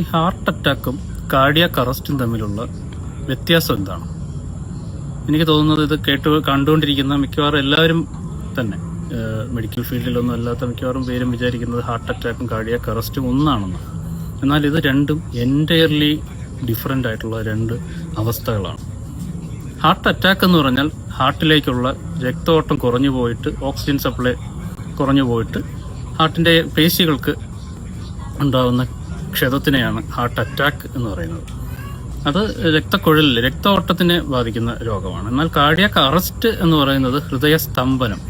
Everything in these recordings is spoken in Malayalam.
ഈ ഹാർട്ട് അറ്റാക്കും കാർഡിയാക് അറസ്റ്റും തമ്മിലുള്ള വ്യത്യാസം എന്താണ്? എനിക്ക് തോന്നുന്നത് ഇത് കേട്ട് കണ്ടുകൊണ്ടിരിക്കുന്ന മിക്കവാറും എല്ലാവരും തന്നെ. മെഡിക്കൽ ഫീൽഡിലൊന്നും അല്ലാത്ത മിക്കവാറും പേരും വിചാരിക്കുന്നത് ഹാർട്ട് അറ്റാക്കും കാർഡിയാക് അറസ്റ്റും ഒന്നാണെന്ന് എന്നാൽ ഇത് രണ്ടും എന്റയർലി ഡിഫറെന്റ് ആയിട്ടുള്ള രണ്ട് അവസ്ഥകളാണ്. ഹാർട്ട് അറ്റാക്ക് എന്ന് പറഞ്ഞാൽ ഹാർട്ടിലേക്കുള്ള രക്തഓട്ടം കുറഞ്ഞു പോയിട്ട് ഓക്സിജൻ സപ്ലൈ കുറഞ്ഞു പോയിട്ട് ഹാർട്ടിന്റെ പേശികൾക്ക് ഉണ്ടാകുന്ന ക്ഷതത്തിനെയാണ് ഹാർട്ട് അറ്റാക്ക് എന്ന് പറയുന്നത്. അത് രക്തക്കുഴലിൽ രക്തഓട്ടത്തിനെ ബാധിക്കുന്ന രോഗമാണ്. എന്നാൽ കാർഡിയാക് അറസ്റ്റ് എന്ന് പറയുന്നത് ഹൃദയസ്തംഭനം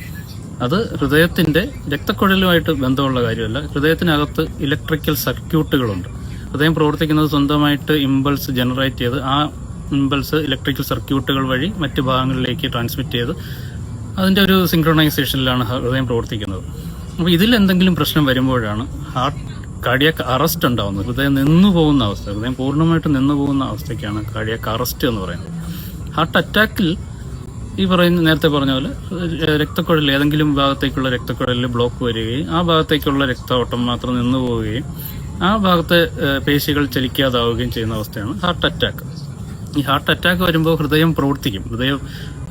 അത് ഹൃദയത്തിന്റെ രക്തക്കുഴലുമായിട്ട് ബന്ധമുള്ള കാര്യമല്ല. ഹൃദയത്തിനകത്ത് ഇലക്ട്രിക്കൽ സർക്യൂട്ടുകളുണ്ട്. ഹൃദയം പ്രവർത്തിക്കുന്നത് സ്വന്തമായിട്ട് ഇമ്പൾസ് ജനറേറ്റ് ചെയ്ത് ആ ഇമ്പൾസ് ഇലക്ട്രിക്കൽ സർക്യൂട്ടുകൾ വഴി മറ്റ് ഭാഗങ്ങളിലേക്ക് ട്രാൻസ്മിറ്റ് ചെയ്ത് അതിന്റെ ഒരു സിങ്ക്രണൈസേഷനിലാണ് ഹൃദയം പ്രവർത്തിക്കുന്നത്. അപ്പോൾ ഇതിൽ എന്തെങ്കിലും പ്രശ്നം വരുമ്പോഴാണ് ഹാർട്ട് കാർഡിയാക് അറസ്റ്റ് ഉണ്ടാവുന്നത്. ഹൃദയം നിന്നു പോകുന്ന അവസ്ഥ ഹൃദയം പൂർണമായിട്ട് നിന്നു പോകുന്ന അവസ്ഥയ്ക്കാണ് കാർഡിയക് അറസ്റ്റ് എന്ന് പറയുന്നത്. ഹാർട്ട് അറ്റാക്കിൽ ഈ പറയുന്ന നേരത്തെ പറഞ്ഞ പോലെ രക്തക്കുഴൽ ഏതെങ്കിലും ഭാഗത്തേക്കുള്ള രക്തക്കുഴലിൽ ബ്ലോക്ക് വരികയും ആ ഭാഗത്തേക്കുള്ള രക്തഓട്ടം മാത്രം നിന്നു പോവുകയും ആ ഭാഗത്തെ പേശികൾ ചലിക്കാതാവുകയും ചെയ്യുന്ന അവസ്ഥയാണ് ഹാർട്ട് അറ്റാക്ക് ഈ ഹാർട്ട് അറ്റാക്ക് വരുമ്പോൾ ഹൃദയം പ്രവർത്തിക്കും. ഹൃദയം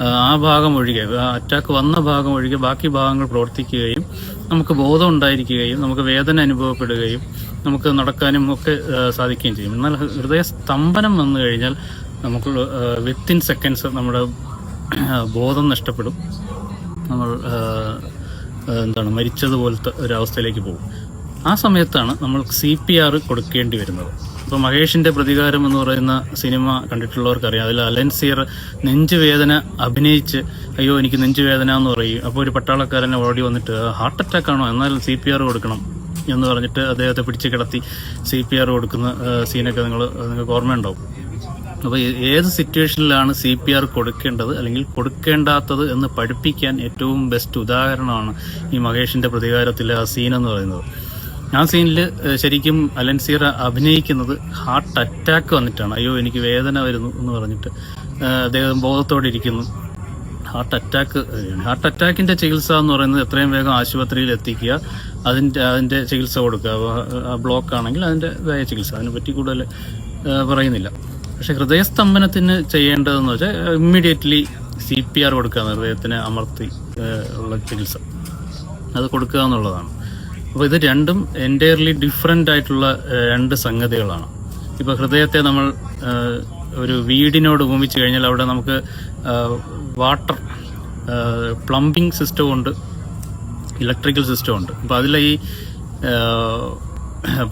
ആ ഭാഗം ഒഴികെ അറ്റാക്ക് വന്ന ഭാഗം ഒഴികെ ബാക്കി ഭാഗങ്ങൾ പ്രവർത്തിക്കുകയും നമുക്ക് ബോധം ഉണ്ടായിരിക്കുകയും നമുക്ക് വേദന അനുഭവപ്പെടുകയും നമുക്ക് നടക്കാനും ഒക്കെ സാധിക്കുകയും ചെയ്യും. എന്നാൽ ഹൃദയ സ്തംഭനം വന്നു കഴിഞ്ഞാൽ നമുക്ക് വിത്തിൻ സെക്കൻഡ്സ് നമ്മുടെ ബോധം നഷ്ടപ്പെടും. നമ്മൾ എന്താണ് മരിച്ചതുപോലത്തെ ഒരവസ്ഥയിലേക്ക് പോകും. ആ സമയത്താണ് നമ്മൾ സി പി ആർ കൊടുക്കേണ്ടി വരുന്നത്. ഇപ്പോൾ മഹേഷിന്റെ പ്രതികാരം എന്ന് പറയുന്ന സിനിമ കണ്ടിട്ടുള്ളവർക്കറിയാം. അതിൽ അലൻസിയർ നെഞ്ചുവേദന അഭിനയിച്ച് അയ്യോ എനിക്ക് നെഞ്ചുവേദന എന്ന് പറയും. അപ്പോൾ ഒരു പട്ടാളക്കാരനെ ഓടി വന്നിട്ട് ഹാർട്ട് അറ്റാക്ക് ആണോ? എന്നാലും സി പി ആർ കൊടുക്കണം എന്ന് പറഞ്ഞിട്ട് അദ്ദേഹത്തെ പിടിച്ച് കിടത്തി സി പി ആർ കൊടുക്കുന്ന സീനൊക്കെ നിങ്ങൾ നിങ്ങൾക്ക് ഓർമ്മയുണ്ടാവും. അപ്പോൾ ഏത് സിറ്റുവേഷനിലാണ് സി പി ആർ കൊടുക്കേണ്ടത് അല്ലെങ്കിൽ കൊടുക്കേണ്ടാത്തത് എന്ന് പഠിപ്പിക്കാൻ ഏറ്റവും ബെസ്റ്റ് ഉദാഹരണമാണ് ഈ മഹേഷിന്റെ പ്രതികാരത്തിലെ ആ സീൻ എന്ന് പറയുന്നത്. ആ സീനിൽ ശരിക്കും അലൻസീറ അഭിനയിക്കുന്നത് ഹാർട്ട് അറ്റാക്ക് വന്നിട്ടാണ്. അയ്യോ എനിക്ക് വേദന വരുന്നു എന്ന് പറഞ്ഞിട്ട് അദ്ദേഹം ബോധത്തോടെ ഇരിക്കുന്നു. ഹാർട്ട് അറ്റാക്ക് ഹാർട്ട് അറ്റാക്കിന്റെ ചികിത്സ എന്ന് പറയുന്നത് എത്രയും വേഗം ആശുപത്രിയിൽ എത്തിക്കുക അതിന്റെ അതിന്റെ ചികിത്സ കൊടുക്കുക. ബ്ലോക്ക് ആണെങ്കിൽ അതിന്റെതായ ചികിത്സ. അതിനെപ്പറ്റി കൂടുതൽ പറയുന്നില്ല. പക്ഷെ ഹൃദയസ്തംഭനത്തിന് ചെയ്യേണ്ടതെന്ന് വെച്ചാൽ ഇമ്മീഡിയറ്റ്ലി സി പി ആർ കൊടുക്കുക ഹൃദയത്തിന് അമർത്തി ഉള്ള ചികിത്സ. അത് കൊടുക്കുക എന്നുള്ളതാണ്. അപ്പോൾ ഇത് രണ്ടും എന്റയർലി ഡിഫറെന്റ് ആയിട്ടുള്ള രണ്ട് സംഗതികളാണ്. ഇപ്പോൾ ഹൃദയത്തെ നമ്മൾ ഒരു വീടിനോട് ഉപമിച്ച് കഴിഞ്ഞാൽ അവിടെ നമുക്ക് വാട്ടർ പ്ലംബിംഗ് സിസ്റ്റം ഉണ്ട് ഇലക്ട്രിക്കൽ സിസ്റ്റം ഉണ്ട്. അപ്പോൾ അതിലെ ഈ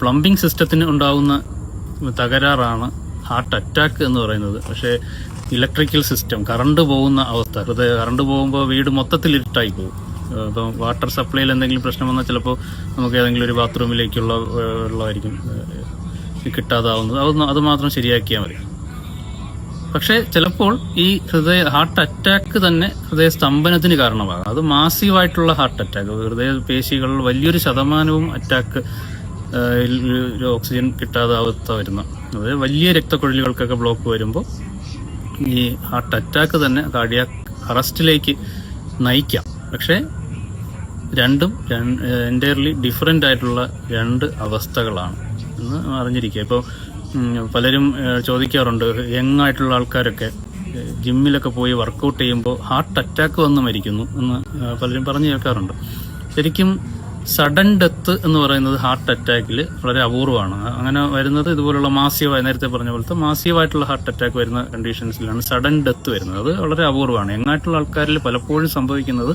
പ്ലംബിംഗ് സിസ്റ്റത്തിന് ഉണ്ടാകുന്ന തകരാറാണ് ഹാർട്ട് അറ്റാക്ക് എന്ന് പറയുന്നത്. പക്ഷേ ഇലക്ട്രിക്കൽ സിസ്റ്റം കറണ്ട് പോകുന്ന അവസ്ഥ ഹൃദയ കറണ്ട് പോകുമ്പോൾ വീട് മൊത്തത്തിൽ ഇരുട്ടായി പോകും. ഇപ്പം വാട്ടർ സപ്ലൈയിൽ എന്തെങ്കിലും പ്രശ്നം വന്നാൽ ചിലപ്പോൾ നമുക്ക് ഏതെങ്കിലും ഒരു ബാത്റൂമിലേക്കുള്ള വെള്ളമായിരിക്കും കിട്ടാതാവുന്നത്. അത് അത് മാത്രം ശരിയാക്കിയാൽ മതി. പക്ഷേ ചിലപ്പോൾ ഈ ഹൃദയ ഹാർട്ട് അറ്റാക്ക് തന്നെ ഹൃദയ സ്തംഭനത്തിന് കാരണമാകാം. അത് മാസീവായിട്ടുള്ള ഹാർട്ട് അറ്റാക്ക് ഹൃദയ പേശികൾ വലിയൊരു ശതമാനവും അറ്റാക്ക് ഓക്സിജൻ കിട്ടാതെ അവസ്ഥ വരുന്ന. അതായത് വലിയ രക്തക്കുഴലുകൾക്കൊക്കെ ബ്ലോക്ക് വരുമ്പോൾ ഈ ഹാർട്ട് അറ്റാക്ക് തന്നെ കാർഡിയാക് അറസ്റ്റിലേക്ക് നയിക്കാം. പക്ഷേ രണ്ടും എന്റയർലി ഡിഫറെന്റ് ആയിട്ടുള്ള രണ്ട് അവസ്ഥകളാണ് എന്ന് അറിഞ്ഞിരിക്കുക. ഇപ്പോൾ പലരും ചോദിക്കാറുണ്ട്. യങ് ആയിട്ടുള്ള ആൾക്കാരൊക്കെ ജിമ്മിലൊക്കെ പോയി വർക്കൗട്ട് ചെയ്യുമ്പോൾ ഹാർട്ട് അറ്റാക്ക് വന്ന് മരിക്കുന്നു എന്ന് പലരും പറഞ്ഞു കേൾക്കാറുണ്ട്. ശരിക്കും സഡൻ ഡെത്ത് എന്ന് പറയുന്നത് ഹാർട്ട് അറ്റാക്കിൽ വളരെ അപൂർവമാണ്. അങ്ങനെ വരുന്നത് ഇതുപോലുള്ള മാസീവായി നേരത്തെ പറഞ്ഞ പോലത്തെ മാസീവായിട്ടുള്ള ഹാർട്ട് അറ്റാക്ക് വരുന്ന കണ്ടീഷൻസിലാണ് സഡൻ ഡെത്ത് വരുന്നത്. അത് വളരെ അപൂർവമാണ്. യങ്ങായിട്ടുള്ള ആൾക്കാരിൽ പലപ്പോഴും സംഭവിക്കുന്നത്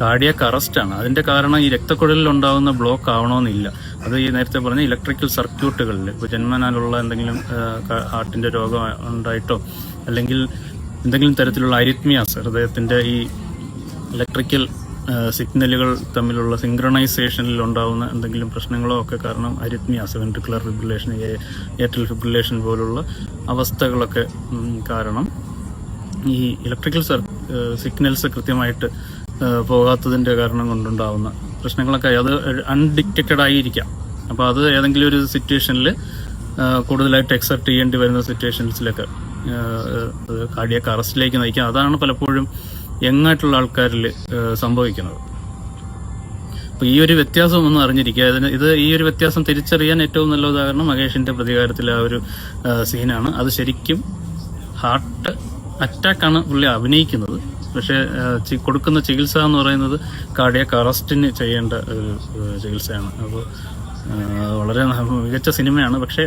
കാർഡിയാക് അറസ്റ്റ് ആണ്. അതിന്റെ കാരണം ഈ രക്തക്കുഴലിൽ ഉണ്ടാകുന്ന ബ്ലോക്ക് ആവണമെന്നില്ല അത് ഈ നേരത്തെ പറഞ്ഞ ഇലക്ട്രിക്കൽ സർക്യൂട്ടുകളിൽ ഇപ്പോൾ ജന്മനാലുള്ള എന്തെങ്കിലും ഹാർട്ടിന്റെ രോഗം ഉണ്ടായിട്ടോ അല്ലെങ്കിൽ എന്തെങ്കിലും തരത്തിലുള്ള അരിത്മിയാസ് ഹൃദയത്തിന്റെ ഈ ഇലക്ട്രിക്കൽ സിഗ്നലുകൾ തമ്മിലുള്ള സിങ്ക്രണൈസേഷനിൽ ഉണ്ടാകുന്ന എന്തെങ്കിലും പ്രശ്നങ്ങളോ ഒക്കെ കാരണം arrhythmias ventricular fibrillation atrial fibrillation പോലുള്ള അവസ്ഥകളൊക്കെ കാരണം ഈ ഇലക്ട്രിക്കൽ സിഗ്നൽസ് കൃത്യമായിട്ട് ഏഹ്, പോകാത്തതിന്റെ കാരണം കൊണ്ടുണ്ടാവുന്ന പ്രശ്നങ്ങളൊക്കെ അത് അൺഡിറ്റക്റ്റഡ് ആയിരിക്കാം. അപ്പോൾ അത് ഏതെങ്കിലും ഒരു സിറ്റുവേഷനിൽ കൂടുതലായിട്ട് എക്സെപ്റ്റ് ചെയ്യേണ്ടി വരുന്ന സിറ്റുവേഷൻസിലൊക്കെ കാർഡിയാക്ക് അറസ്റ്റിലേക്ക് നയിക്കാം. അതാണ് പലപ്പോഴും യങ്ങായിട്ടുള്ള ആൾക്കാരിൽ സംഭവിക്കുന്നത്. അപ്പോൾ ഈ ഒരു വ്യത്യാസം ഒന്ന് അറിഞ്ഞിരിക്കുക. അതിന് ഇത് ഈ ഒരു വ്യത്യാസം തിരിച്ചറിയാൻ ഏറ്റവും നല്ല ഉദാഹരണം മഹേഷിന്റെ പ്രതികാരത്തിലെ ആ ഒരു സീനാണ്. അത് ശരിക്കും ഹാർട്ട് അറ്റാക്കാണ് പുള്ളി അഭിനയിക്കുന്നത്. പക്ഷേ കൊടുക്കുന്ന ചികിത്സ എന്ന് പറയുന്നത് കാർഡിയക് അറസ്റ്റിന് ചെയ്യേണ്ട ഒരു ചികിത്സയാണ്. അപ്പോൾ വളരെ മികച്ച സിനിമയാണ്. പക്ഷേ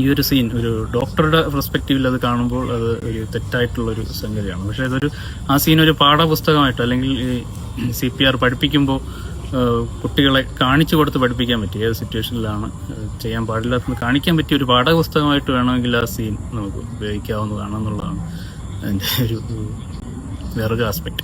ഈ ഒരു സീൻ ഒരു ഡോക്ടറുടെ പെർസ്പെക്റ്റീവിൽ അത് കാണുമ്പോൾ അത് ഒരു തെറ്റായിട്ടുള്ളൊരു സംഗതിയാണ്. പക്ഷേ ഇതൊരു ആ സീൻ ഒരു പാഠപുസ്തകമായിട്ട് അല്ലെങ്കിൽ ഈ സി പി ആർ പഠിപ്പിക്കുമ്പോൾ കുട്ടികളെ കാണിച്ചു കൊടുത്ത് പഠിപ്പിക്കാൻ പറ്റിയ ഏത് സിറ്റുവേഷനിലാണ് ചെയ്യാൻ പാടില്ലാത്തത് കാണിക്കാൻ പറ്റിയ ഒരു പാഠപുസ്തകമായിട്ട് വേണമെങ്കിൽ ആ സീൻ നമുക്ക് ഉപയോഗിക്കാവുന്നതാണ് എന്നുള്ളതാണ് അതിന്റെ ഒരു വേറൊരു ആസ്പെക്ട്